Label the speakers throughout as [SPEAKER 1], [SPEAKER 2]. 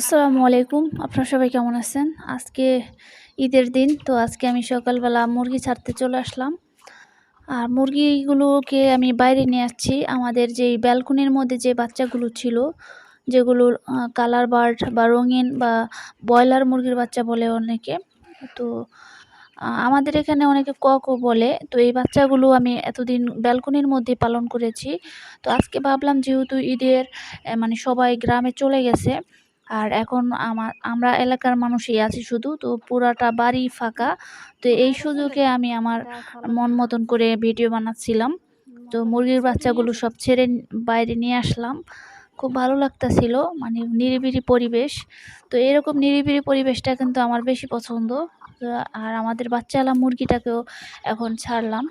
[SPEAKER 1] আসসালামু আলাইকুম। আপনারা সবাই কেমন আছেন? আজকে ঈদের দিন, তো আজকে আমি সকালবেলা মুরগি ছাড়তে চলে আসলাম। আর মুরগিগুলোকে আমি বাইরে নিয়ে আসছি। আমাদের যেই ব্যালকনির মধ্যে যে বাচ্চাগুলো ছিল, যেগুলো কালার বার্ড বা রঙিন বা ব্রয়লার মুরগির বাচ্চা বলে অনেকে, তো আমাদের এখানে অনেকে ককও বলে, তো এই বাচ্চাগুলো আমি এতদিন ব্যালকনির মধ্যে পালন করেছি। তো আজকে ভাবলাম যেহেতু ঈদের মানে সবাই গ্রামে চলে গেছে আর এখন আমার আমরা এলাকার মানুষই আছি শুধু, তো পুরাটা বাড়ি ফাঁকা। তো এই সুযোগে আমি আমার মন মতন করে ভিডিও বানাচ্ছিলাম। তো মুরগির বাচ্চাগুলো সব ছেড়ে বাইরে নিয়ে আসলাম। খুব ভালো লাগতাছিল মানে নিরিবিলি পরিবেশ। তো এরকম নিরিবিলি পরিবেশটা কিন্তু আমার বেশি পছন্দ। আর আমাদের বাচ্চাওয়ালা মুরগিটাকেও এখন ছাড়লাম।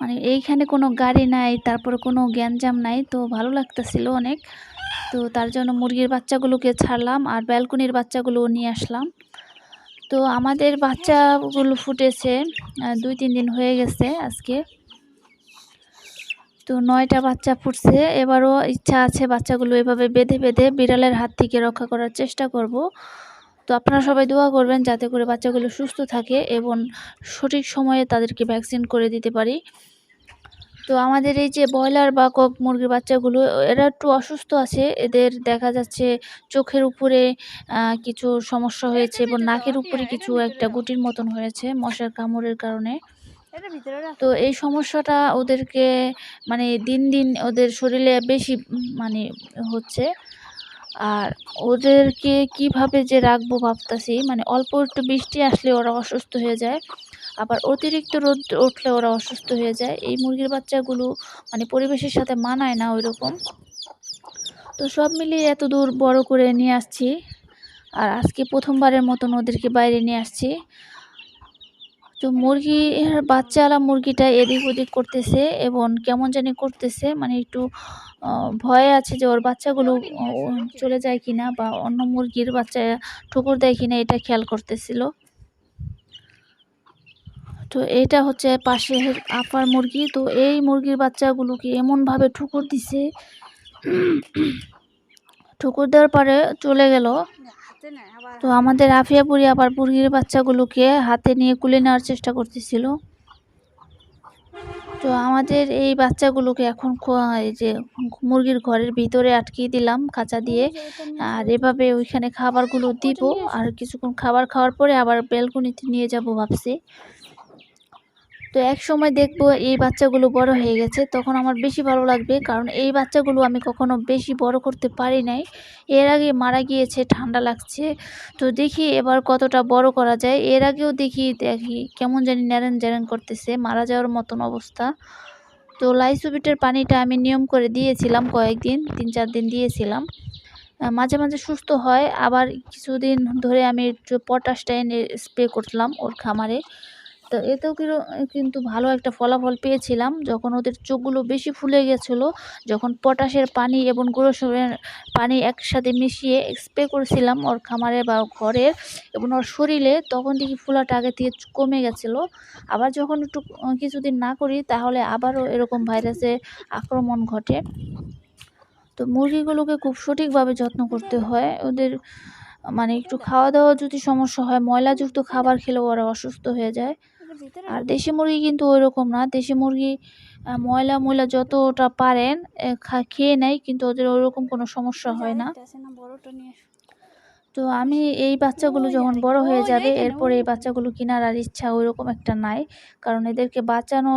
[SPEAKER 1] মানে এইখানে কোনো গাড়ি নাই, তারপরে কোনো গ্যাঞ্জাম নাই, তো ভালো লাগতেছিল অনেক। তো তার জন্য মুরগির বাচ্চাগুলোকে ছাড়লাম আর ব্যালকনির বাচ্চাগুলোও নিয়ে আসলাম। তো আমাদের বাচ্চাগুলো ফুটেছে দুই তিন দিন হয়ে গেছে আজকে। তো নয়টা বাচ্চা ফুটছে, এবারও ইচ্ছা আছে বাচ্চাগুলো এভাবে বেঁধে বেঁধে বিড়ালের হাত থেকে রক্ষা করার চেষ্টা করব। তো আপনারা সবাই দোয়া করবেন যাতে করে বাচ্চাগুলো সুস্থ থাকে এবং সঠিক সময়ে তাদেরকে ভ্যাকসিন করে দিতে পারি। তো আমাদের এই যে ব্রয়লার বা কক মুরগির বাচ্চাগুলো, এরা একটু অসুস্থ আছে। এদের দেখা যাচ্ছে চোখের উপরে কিছু সমস্যা হয়েছে এবং নাকের উপরে কিছু একটা গুটির মতন হয়েছে মশার কামড়ের কারণে। তো এই সমস্যাটা ওদেরকে মানে দিন দিন ওদের শরীরে বেশি মানে হচ্ছে। আর ওদেরকে কীভাবে যে রাখব ভাবতাছি মানে অল্প একটু বৃষ্টি আসলে ওরা অসুস্থ হয়ে যায়। আবার অতিরিক্ত রোদ উঠলে ওরা অসুস্থ হয়ে যায়। এই মুরগির বাচ্চাগুলো মানে পরিবেশের সাথে মানায় না ওই রকম তো সব মিলিয়ে এত দূর বড় করে নিয়ে আসছি। আর আজকে প্রথমবারের মতন ওদেরকে বাইরে নিয়ে আসছি। তো মুরগি বাচ্চাওয়ালা মুরগিটা এদিক ওদিক করতেছে এবং কেমন জানি করতেছে মানে একটু ভয়ে আছে যে ওর বাচ্চাগুলো চলে যায় কিনা বা অন্য মুরগির বাচ্চা ঠুকুর দেয় কিনা এটা খেয়াল করতেছিল। তো এটা হচ্ছে পাশে আপার মুরগি। তো এই মুরগির বাচ্চাগুলোকে এমনভাবে ঠুকুর দিছে। ঠুকুর দেওয়ার পরে চলে গেল। তো আমাদের আফিয়াপুরি আবার মুরগির বাচ্চাগুলোকে হাতে নিয়ে কুলে নেওয়ার চেষ্টা করতেছিল। তো আমাদের এই বাচ্চাগুলোকে এখন এই যে মুরগির ঘরের ভিতরে আটকিয়ে দিলাম খাঁচা দিয়ে। আর এভাবে ওইখানে খাবারগুলো দিব। আর কিছুক্ষণ খাবার খাওয়ার পরে আবার বেলকুনিতে নিয়ে যাব ভাবছি। তো এক সময় দেখব এই বাচ্চাগুলো বড় হয়ে গেছে, তখন আমার বেশি ভালো লাগবে, কারণ এই বাচ্চাগুলো আমি কখনো বেশি বড় করতে পারি নাই। এর আগে মারা গিয়েছে, ঠান্ডা লাগছে। তো দেখি এবার কতটা বড় করা যায়। এর আগেও দেখি দেখি কেমন জানি ন্যারেন জ্যারেন করতেছে, মারা যাওয়ার মতন অবস্থা। তো লাইসোবিটের পানিটা আমি নিয়ম করে দিয়েছিলাম কয়েকদিন, তিন চার দিন দিয়েছিলাম। মাঝে মাঝে সুস্থ হয়। আবার কিছুদিন ধরে আমি পটাশটা এনে স্প্রে করলাম ওর খামারে। তো এতেও কিন্তু ভালো একটা ফলাফল পেয়েছিলাম। যখন ওদের চোখগুলো বেশি ফুলে গেছিল, যখন পটাশের পানি এবং গুঁড়োসের পানি একসাথে মিশিয়ে স্প্রে করেছিলাম ওর খামারে বা ঘরের এবং ওর শরীরে, তখন দেখি ফুলাটা আগে থেকে কমে গেছিল। আবার যখন একটু কিছুদিন না করি, তাহলে আবারও এরকম ভাইরাসের আক্রমণ ঘটে। তো মুরগিগুলোকে খুব সঠিকভাবে যত্ন করতে হয়। ওদের মানে একটু খাওয়া দাওয়া যদি সমস্যা হয়, ময়লাযুক্ত খাবার খেলেও ওরা অসুস্থ হয়ে যায়। আর দেশি মুরগি কিন্তু ওই রকম না। দেশি মুরগি ময়লা ময়লা যতটা পারেন খেয়ে নেয় কিন্তু ওদের ওই রকম কোনো সমস্যা হয় না। তো আমি এই বাচ্চাগুলো যখন বড় হয়ে যাবে, এরপরে এই বাচ্চাগুলো কেনার আর ইচ্ছা ওইরকম একটা নাই। কারণ এদেরকে বাঁচানো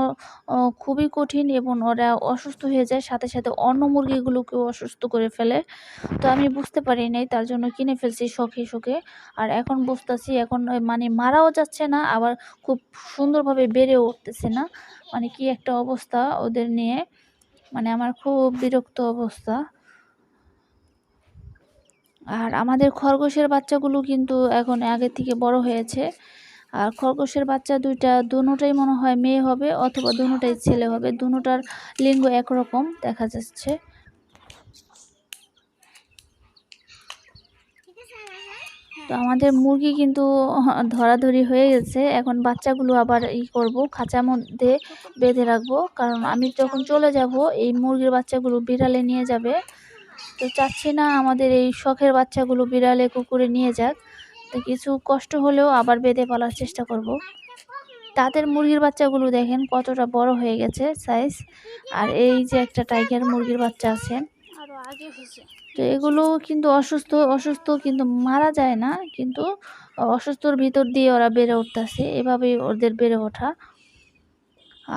[SPEAKER 1] খুবই কঠিন এবং ওরা অসুস্থ হয়ে যায়। সাথে সাথে অন্য মুরগিগুলোকেও অসুস্থ করে ফেলে। তো আমি বুঝতে পারি নাই, তার জন্য কিনে ফেলছি শখে শখে। আর এখন বুঝতেছি, এখন মানে মারাও যাচ্ছে না, আবার খুব সুন্দরভাবে বেড়ে উঠতেছে না। মানে কি একটা অবস্থা ওদের নিয়ে। মানে আমার খুব বিরক্ত অবস্থা। আর আমাদের খরগোশের বাচ্চাগুলো কিন্তু এখন আগে থেকে বড় হয়েছে। আর খরগোশের বাচ্চা দুইটা দুটাই মনে হয় মেয়ে হবে অথবা দুটাই ছেলে হবে দুটার লিঙ্গ একরকম দেখা যাচ্ছে। তো আমাদের মুরগি কিন্তু ধরাধরি হয়ে গেছে। এখন বাচ্চাগুলো আবার ই করব খাঁচার মধ্যে বেঁধে রাখব। কারণ আমি যখন চলে যাব, এই মুরগির বাচ্চাগুলো বিড়ালে নিয়ে যাবে। তো চাচ্ছি না আমাদের এই শখের বাচ্চাগুলো বিড়ালে কুকুরে নিয়ে যাক। তো কিছু কষ্ট হলেও আবার বেঁধে পালার চেষ্টা করব। তাদের মুরগির বাচ্চাগুলো দেখেন কতটা বড় হয়ে গেছে সাইজ আর এই যে একটা টাইগার মুরগির বাচ্চা আছে।
[SPEAKER 2] আরও
[SPEAKER 1] তো এগুলো কিন্তু অসুস্থ অসুস্থ কিন্তু মারা যায় না। কিন্তু অসুস্থর ভিতর দিয়ে ওরা বেড়ে উঠতেছে। এভাবেই ওদের বেড়ে ওঠা।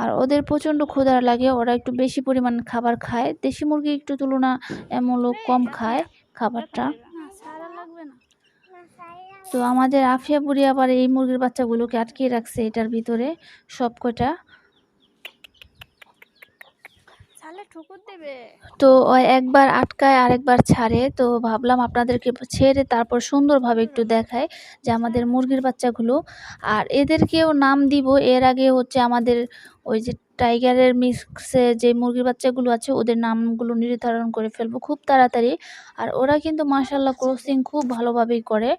[SPEAKER 1] আর ওদের প্রচণ্ড ক্ষুধার লাগে। ওরা একটু বেশি পরিমাণ খাবার খায়। দেশি মুরগি একটু তুলনা এমূলক কম খায় খাবারটা। তো আমাদের আফিয়া বুড়ি আবার এই মুরগির বাচ্চাগুলোকে আটকিয়ে রাখছে এটার ভিতরে সব কটা তো একবার আটকায়, আরেকবার ছাড়ে। তো ভাবলাম আপনাদেরকে ছেড়ে তারপর সুন্দরভাবে একটু দেখায় যে আমাদের মুরগির বাচ্চাগুলো। আর এদেরকেও নাম দিব। এর আগে হচ্ছে আমাদের ওই যে টাইগারের মিক্সে যে মুরগির বাচ্চাগুলো আছে, ওদের নামগুলো নির্ধারণ করে ফেলব খুব তাড়াতাড়ি। আর ওরা কিন্তু মার্শাল্লাহ ক্রসিং খুব ভালোভাবেই করে।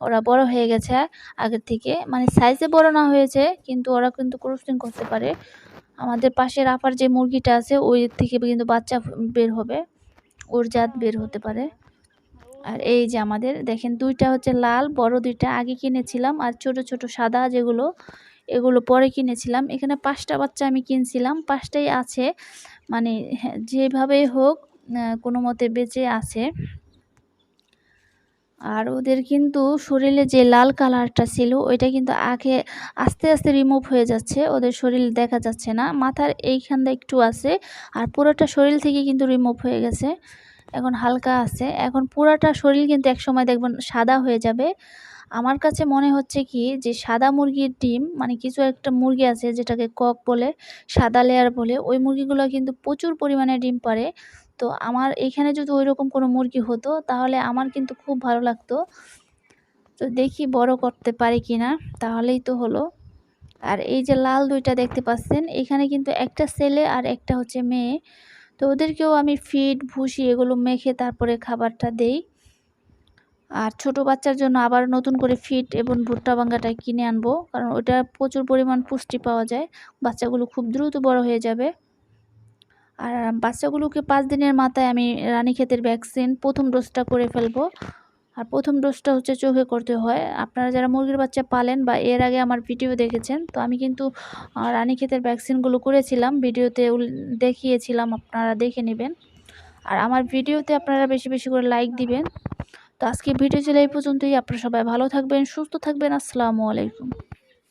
[SPEAKER 1] ওরা বড় হয়ে গেছে আগের থেকে। মানে সাইজে বড় না হয়েছে, কিন্তু ওরা কিন্তু ক্রসিং করতে পারে। আমাদের পাশের আপার যে মুরগিটা আছে ওই থেকে কিন্তু বাচ্চা বের হবে। ওর জাত বের হতে পারে। আর এই যে আমাদের দেখেন দুইটা হচ্ছে লাল বড় দুইটা আগে কিনেছিলাম আর ছোট ছোট সাদা যেগুলো এগুলো পরে কিনেছিলাম। এখানে পাঁচটা বাচ্চা আমি কিনছিলাম। পাঁচটাই আছে। মানে হ্যাঁ, যেভাবেই হোক কোনো মতে বেঁচে আছে। আর ওদের কিন্তু শরীরে যে লাল কালারটা ছিল, ওইটা কিন্তু আগে আস্তে আস্তে রিমুভ হয়ে যাচ্ছে, ওদের শরীর দেখা যাচ্ছে না। মাথার এইখানটা একটু আছে, আর পুরোটা শরীর থেকে কিন্তু রিমুভ হয়ে গেছে। এখন হালকা আছে। এখন পুরোটা শরীর কিন্তু একসময় দেখবেন সাদা হয়ে যাবে। আমার কাছে মনে হচ্ছে কি যে সাদা মুরগির ডিম মানে কিছু একটা মুরগি আছে যেটাকে কক বলে, সাদা লেয়ার বলে, ওই মুরগিগুলো কিন্তু প্রচুর পরিমাণে ডিম পারে তো আমার এখানে যদি ওই রকম কোনো মুরগি হতো, তাহলে আমার কিন্তু খুব ভালো লাগতো। তো দেখি বড় করতে পারি কি না তাহলেই তো হলো। আর এই যে লাল দুইটা দেখতে পাচ্ছেন, এখানে কিন্তু একটা ছেলে আর একটা হচ্ছে মেয়ে। তো ওদেরকেও আমি ফিড ভুসি এগুলো মেখে তারপরে খাবারটা দেই। আর ছোট বাচ্চার জন্য আবার নতুন করে ফিড এবং ভুট্টা বাঙ্গাটা কিনে আনব, কারণ ওটা প্রচুর পরিমাণ পুষ্টি পাওয়া যায়। বাচ্চাগুলো খুব দ্রুত বড় হয়ে যাবে। আর বাচ্চাগুলোকে পাঁচ দিনের মাথায় আমি রানীক্ষেতের ভ্যাকসিন প্রথম ডোজটা করে ফেলব। আর প্রথম ডোজটা হচ্ছে চোখে করতে হয়। আপনারা যারা মুরগির বাচ্চা পালেন বা এর আগে আমার ভিডিও দেখেছেন, তো আমি কিন্তু রানীক্ষেতের ভ্যাকসিনগুলো করেছিলাম। ভিডিওতে দেখিয়েছিলাম, আপনারা দেখে নেবেন। আর আমার ভিডিওতে আপনারা বেশি বেশি করে লাইক দিবেন। তো আজকে ভিডিও ছিল এই পর্যন্তই। আপনারা সবাই ভালো থাকবেন, সুস্থ থাকবেন। আসসালামু আলাইকুম।